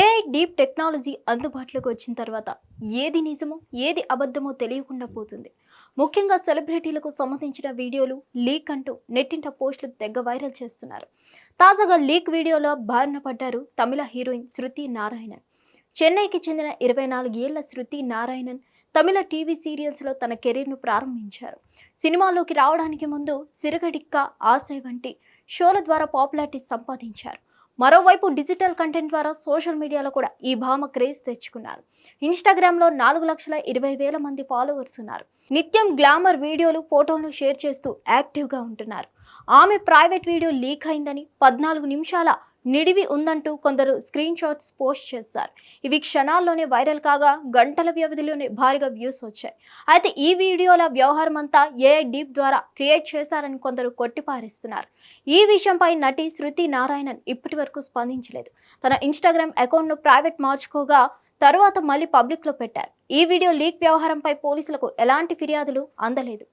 AI deep technology అందుబాటులోకి వచ్చిన తర్వాత ఏది నిజమో ఏది అబద్ధమో తెలియకుండా పోతుంది. ముఖ్యంగా సెలబ్రిటీలకు సంబంధించిన వీడియోలు లీక్ అంటూ నెట్టింట పోస్టులు తెగ వైరల్ చేస్తున్నారు. తాజాగా లీక్ వీడియోలో బారిన పడ్డారు తమిళ హీరోయిన్ శృతి నారాయణన్. చెన్నైకి చెందిన ఇరవై నాలుగు ఏళ్ళ శృతి నారాయణన్ తమిళ టీవీ సీరియల్స్లో తన కెరీర్ను ప్రారంభించారు. సినిమాలోకి రావడానికి ముందు సిరగడిక్క ఆశయ్ వంటి షోల ద్వారా పాపులారిటీ సంపాదించారు. మరోవైపు డిజిటల్ కంటెంట్ ద్వారా సోషల్ మీడియాలో కూడా ఈ భామ క్రేజ్ తెచ్చుకున్నారు. ఇన్స్టాగ్రామ్లో నాలుగు లక్షల ఇరవై వేల మంది ఫాలోవర్స్ ఉన్నారు. నిత్యం గ్లామర్ వీడియోలు ఫోటోలు షేర్ చేస్తూ యాక్టివ్గా ఉంటున్నారు. ఆమె ప్రైవేట్ వీడియో లీక్ అయిందని పద్నాలుగు నిమిషాల నిడివి ఉందంటూ కొందరు స్క్రీన్ షాట్స్ పోస్ట్ చేశారు. ఇవి క్షణాల్లోనే వైరల్ కాగా గంటల వ్యవధిలోనే భారీగా వ్యూస్ వచ్చాయి. అయితే ఈ వీడియోల వ్యవహారం అంతా ఏఐ డీప్ ద్వారా క్రియేట్ చేశారని కొందరు కొట్టిపారేస్తున్నారు. ఈ విషయంపై నటి శృతి నారాయణన్ ఇప్పటి వరకు స్పందించలేదు. తన ఇన్స్టాగ్రామ్ అకౌంట్ను ప్రైవేట్ మార్చుకోగా తరువాత మళ్ళీ పబ్లిక్లో పెట్టారు. ఈ వీడియో లీక్ వ్యవహారంపై పోలీసులకు ఎలాంటి ఫిర్యాదులు అందలేదు.